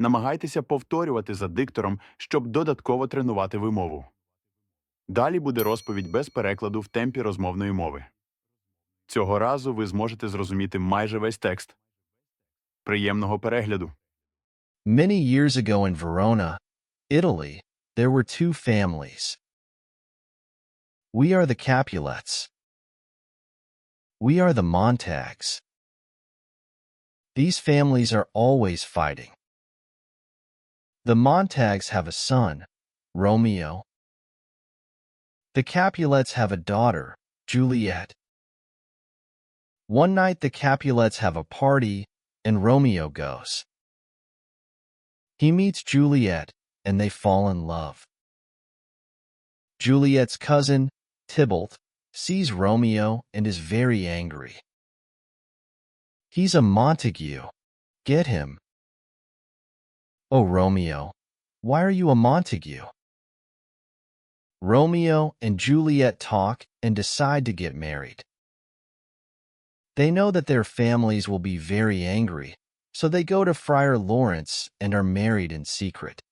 Намагайтеся повторювати за диктором, щоб додатково тренувати вимову. Далі буде розповідь без перекладу в темпі розмовної мови. Цього разу ви зможете зрозуміти майже весь текст. Приємного перегляду! Many years ago in Verona, Italy, there were two families. We are the Capulets. We are the Montags. These families are always fighting. The Montags have a son, Romeo. The Capulets have a daughter, Juliet. One night the Capulets have a party, and Romeo goes. He meets Juliet, and they fall in love. Juliet's cousin, Tybalt, sees Romeo and is very angry. He's a Montague. Get him. Oh, Romeo, why are you a Montague? Romeo and Juliet talk and decide to get married. They know that their families will be very angry, so they go to Friar Lawrence and are married in secret.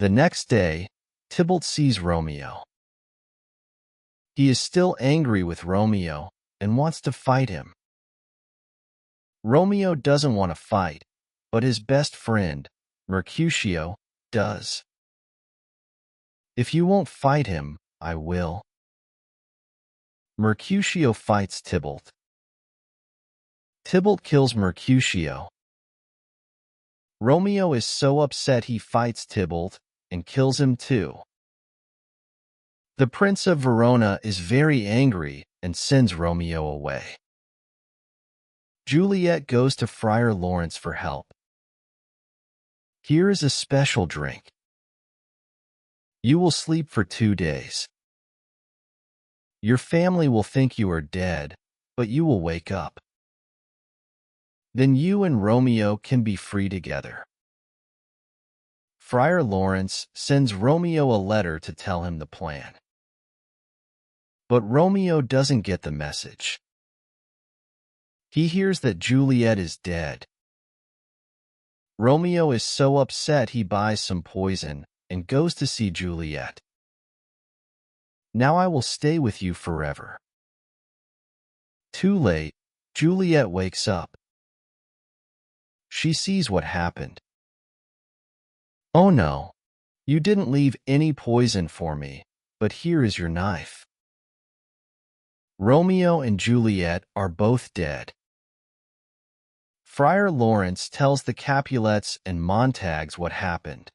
The next day, Tybalt sees Romeo. He is still angry with Romeo and wants to fight him. Romeo doesn't want to fight, but his best friend, Mercutio, does. If you won't fight him, I will. Mercutio fights Tybalt. Tybalt kills Mercutio. Romeo is so upset he fights Tybalt and kills him too. The Prince of Verona is very angry and sends Romeo away. Juliet goes to Friar Lawrence for help. Here is a special drink. You will sleep for two days. Your family will think you are dead, but you will wake up. Then you and Romeo can be free together. Friar Lawrence sends Romeo a letter to tell him the plan. But Romeo doesn't get the message. He hears that Juliet is dead. Romeo is so upset he buys some poison and goes to see Juliet. Now I will stay with you forever. Too late, Juliet wakes up. She sees what happened. Oh no, you didn't leave any poison for me, but here is your knife. Romeo and Juliet are both dead. Friar Lawrence tells the Capulets and Montags what happened.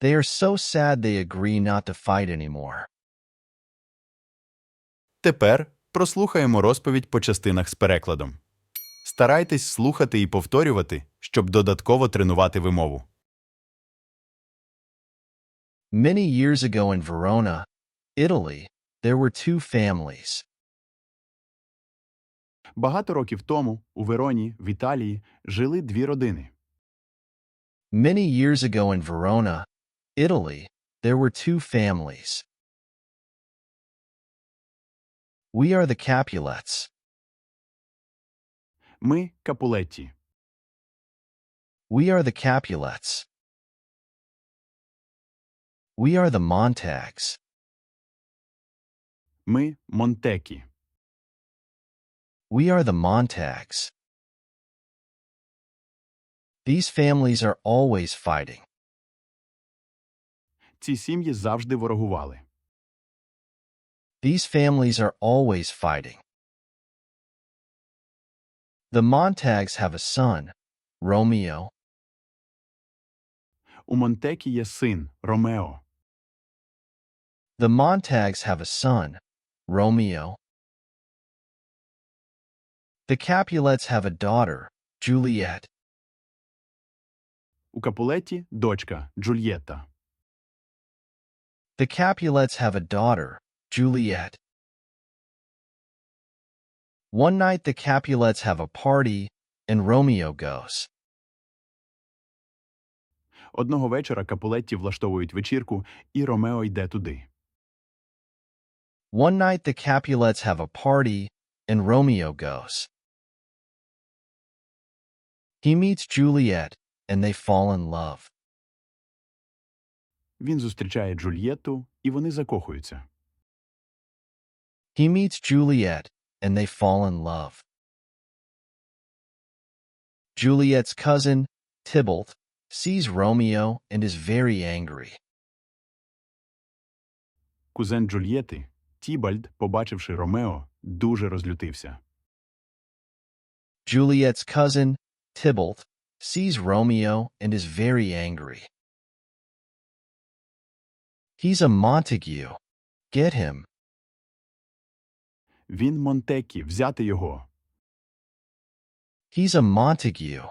They are so sad they agree not to fight anymore. Тепер прослухаємо розповідь по частинах з перекладом. Старайтесь слухати і повторювати, щоб додатково тренувати вимову. Many years ago in Verona, Italy, there were two families. Багато років тому у Вероні, в Італії, жили дві родини. Many years ago in Verona, Italy, there were two families. We are the Capulets. Ми Капулетті. We are the Capulets. We are the Montags. Ми Монтекі. We are the Montags. These families are always fighting. Ці сім'ї завжди ворогували. These families are always fighting. The Montags have a son, Romeo. У Монтекі є син Ромео. The Montags have a son, Romeo. The Capulets have a daughter, Juliet. У Капулетті дочка Джульєтта. The Capulets have a daughter, Juliet. One night the Capulets have a party, and Romeo goes. Одного вечора Капулетті влаштовують вечірку, і Ромео йде туди. One night the Capulets have a party, and Romeo goes. He meets Juliet, and they fall in love. Він зустрічає Джульєтту, і вони закохуються. He meets Juliet, and they fall in love. Juliet's cousin, Tybalt, sees Romeo and is very angry. Кузен Джульєти, Тібальд, побачивши Ромео, дуже розлютився. Juliet's cousin, Tybalt, sees Romeo and is very angry. He's a Montague. Get him. Він Монтекі, взяти його. He's a Montague.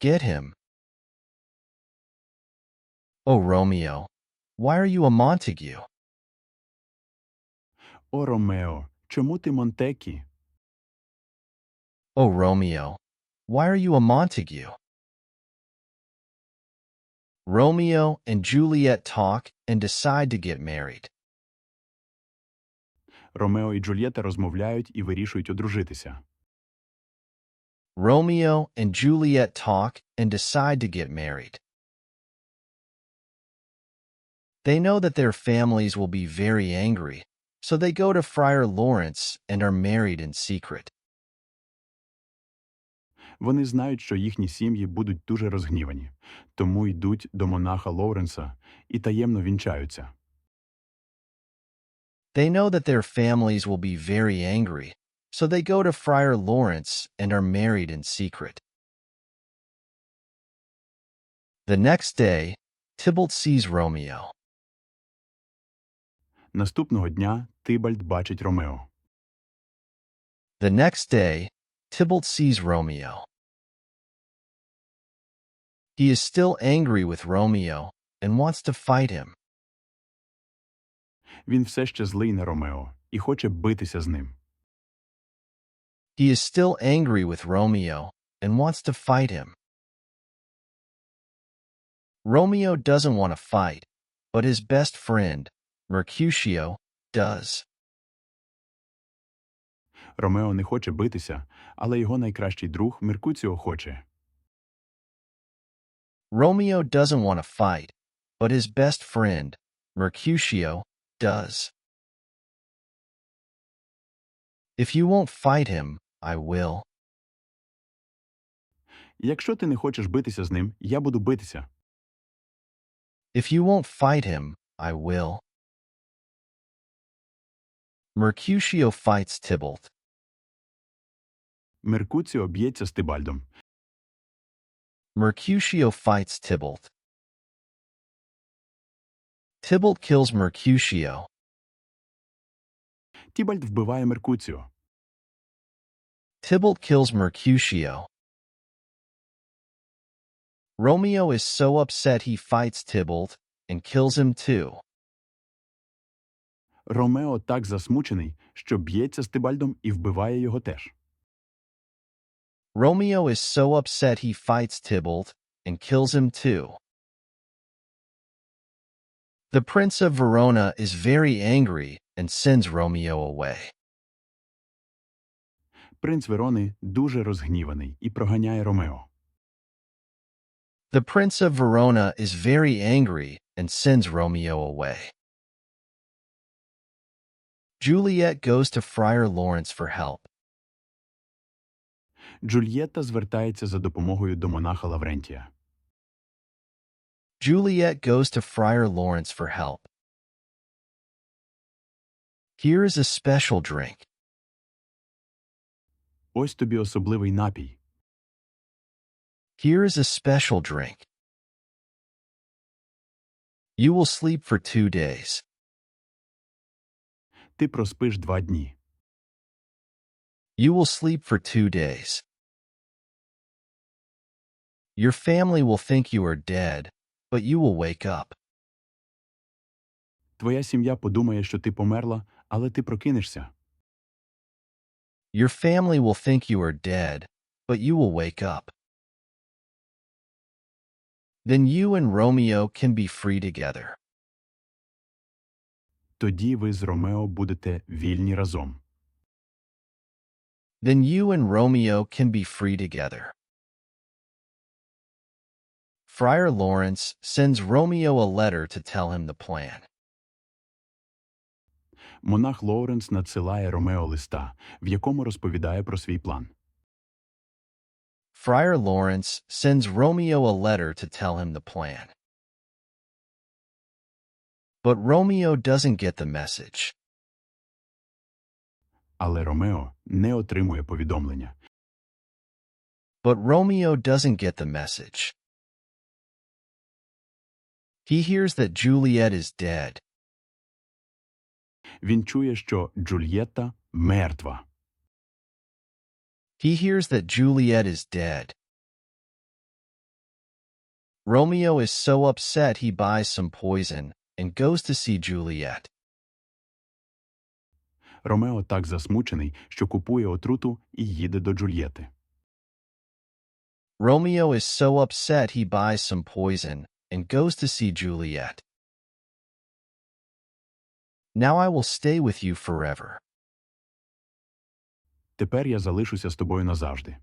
Get him. Oh, Romeo, why are you a Montague? О, Ромео, чому ти Монтекі? Oh, Romeo, why are you a Montague? Romeo and Juliet talk and decide to get married. Ромео і Джульєта розмовляють і вирішують одружитися. Romeo and Juliet talk and decide to get married. They know that their families will be very angry, so they go to Friar Lawrence and are married in secret. Вони знають, що їхні сім'ї будуть дуже розгнівані, тому йдуть до монаха Лоуренса і таємно вінчаються. They know that their families will be very angry, so they go to Friar Lawrence and are married in secret. The next day, Tybalt sees Romeo. Наступного дня Тибальд бачить Ромео. The next day, Tybalt sees Romeo. He is still angry with Romeo and wants to fight him. Він все ще злий на Ромео і хоче битися з ним. He is still angry with Romeo and wants to fight him. Romeo doesn't want to fight, but his best friend, Mercutio, does. Ромео не хоче битися, але його найкращий друг Меркуціо хоче. Romeo doesn't want to fight, but his best friend, Mercutio, does. If you won't fight him, I will. Якщо ти не хочеш битися з ним, я буду битися. If you won't fight him, I will. Mercutio fights Tybalt. Меркуціо б'ється з Тибальдом. Mercutio fights Tybalt. Tybalt kills Mercutio. Тібальд вбиває Меркуціо. Tybalt kills Mercutio. Romeo is so upset he fights Tybalt and kills him too. Ромео так засмучений, що б'ється з Тибальдом і вбиває його теж. Romeo is so upset he fights Tybalt and kills him too. The Prince of Verona is very angry and sends Romeo away. Принц Верони дуже розгніваний і проганяє Ромео. The Prince of Verona is very angry and sends Romeo away. Juliet goes to Friar Lawrence for help. Джульєтта звертається за допомогою до монаха Лаврентія. Juliet goes to Friar Lawrence for help. Here is a special drink. Ось тобі особливий напій. Here is a special drink. You will sleep for two days. Ти проспиш два дні. You will sleep for two days. Your family will think you are dead, but you will wake up. Твоя сім'я подумає, що ти померла, але ти прокинешся. Your family will think you are dead, but you will wake up. Then you and Romeo can be free together. Тоді ви з Ромео будете вільні разом. Then you and Romeo can be free together. Friar Lawrence sends Romeo a letter to tell him the plan. Монах Лоуренс надсилає Ромео листа, в якому розповідає про свій план. Friar Lawrence sends Romeo a letter to tell him the plan. But Romeo doesn't get the message. Але Ромео не отримує повідомлення. But Romeo doesn't get the message. He hears that Juliet is dead. Він чує, що Джульєтта мертва. He hears that Juliet is dead. Romeo is so upset he buys some poison and goes to see Juliet. Ромео так засмучений, що купує отруту і їде до Джульєти. Romeo is so upset he buys some poison and goes to see Juliet. Now I will stay with you forever. Тепер я залишуся з тобою назавжди.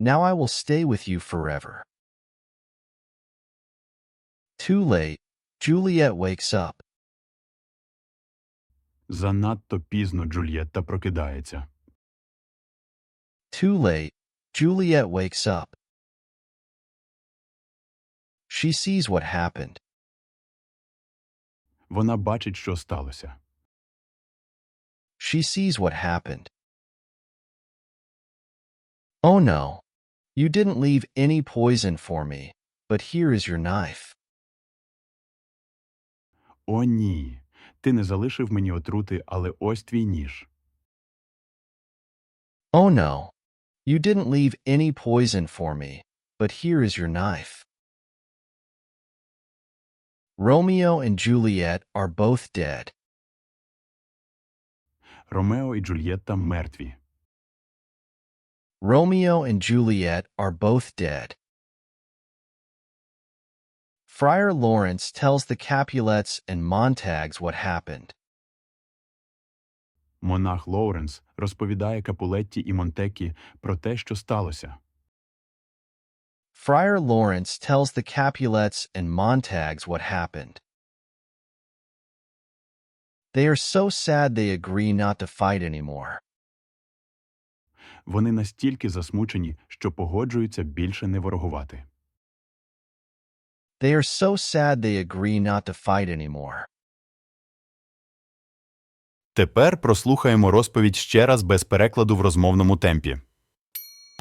Now I will stay with you forever. Too late, Juliet wakes up. Занадто пізно Джульєтта прокидається. Too late, Juliet wakes up. She sees what happened. Вона бачить, що сталося. She sees what happened. Oh no, you didn't leave any poison for me, but here is your knife. О, ні. Ти не залишив мені отрути, але ось твій ніж. Oh no, you didn't leave any poison for me, but here is your knife. Romeo and Juliet are both dead. Ромео і Джульєтта мертві. Romeo and Juliet are both dead. Friar Lawrence tells the Capulets and Montags what happened. Монах Лоуренс розповідає Капулетті і Монтекі про те, що сталося. Friar Lawrence tells the Capulets and Montags what happened. They are so sad they agree not to fight anymore. Вони настільки засмучені, що погоджуються більше не ворогувати. They are so sad they agree not to fight anymore. Тепер прослухаємо розповідь ще раз без перекладу в розмовному темпі.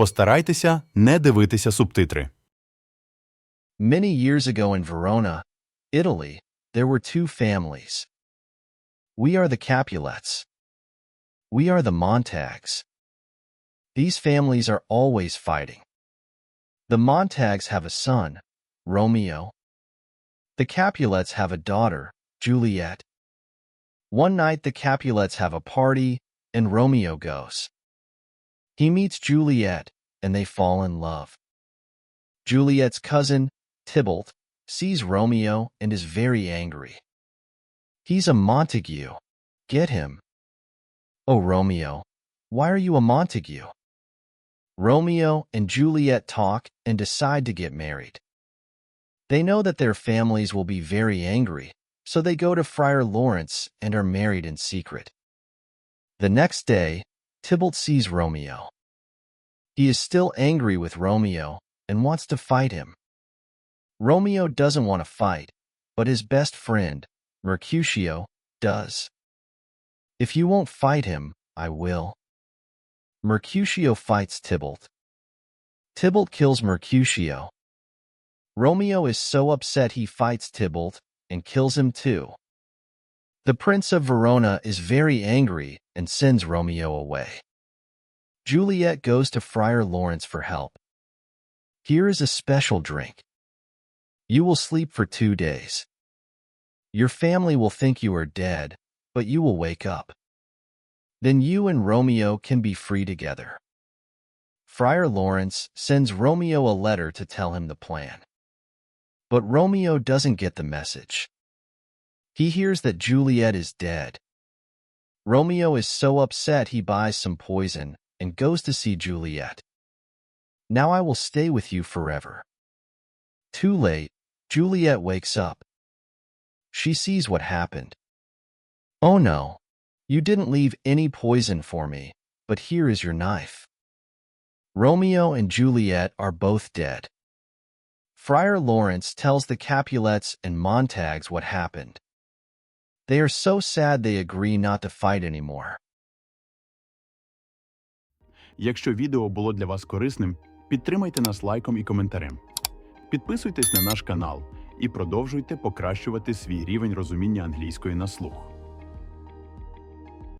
Постарайтеся не дивитися субтитри. Many years ago in Verona, Italy, there were two families. We are the Capulets. We are the Montags. These families are always fighting. The Montags have a son, Romeo. The Capulets have a daughter, Juliet. One night the Capulets have a party, and Romeo goes. He meets Juliet, and they fall in love. Juliet's cousin, Tybalt, sees Romeo and is very angry. He's a Montague. Get him. Oh, Romeo, why are you a Montague? Romeo and Juliet talk and decide to get married. They know that their families will be very angry, so they go to Friar Lawrence and are married in secret. The next day, Tybalt sees Romeo. He is still angry with Romeo and wants to fight him. Romeo doesn't want to fight, but his best friend, Mercutio, does. If you won't fight him, I will. Mercutio fights Tybalt. Tybalt kills Mercutio. Romeo is so upset he fights Tybalt and kills him too. The Prince of Verona is very angry and sends Romeo away. Juliet goes to Friar Lawrence for help. Here is a special drink. You will sleep for two days. Your family will think you are dead, but you will wake up. Then you and Romeo can be free together. Friar Lawrence sends Romeo a letter to tell him the plan. But Romeo doesn't get the message. He hears that Juliet is dead. Romeo is so upset he buys some poison and goes to see Juliet. Now I will stay with you forever. Too late, Juliet wakes up. She sees what happened. Oh no, you didn't leave any poison for me, but here is your knife. Romeo and Juliet are both dead. Friar Lawrence tells the Capulets and Montags what happened. They are so sad they agree not to fight anymore. Якщо відео було для вас корисним, підтримайте нас лайком і коментарем. Підписуйтесь на наш канал і продовжуйте покращувати свій рівень розуміння англійської на слух.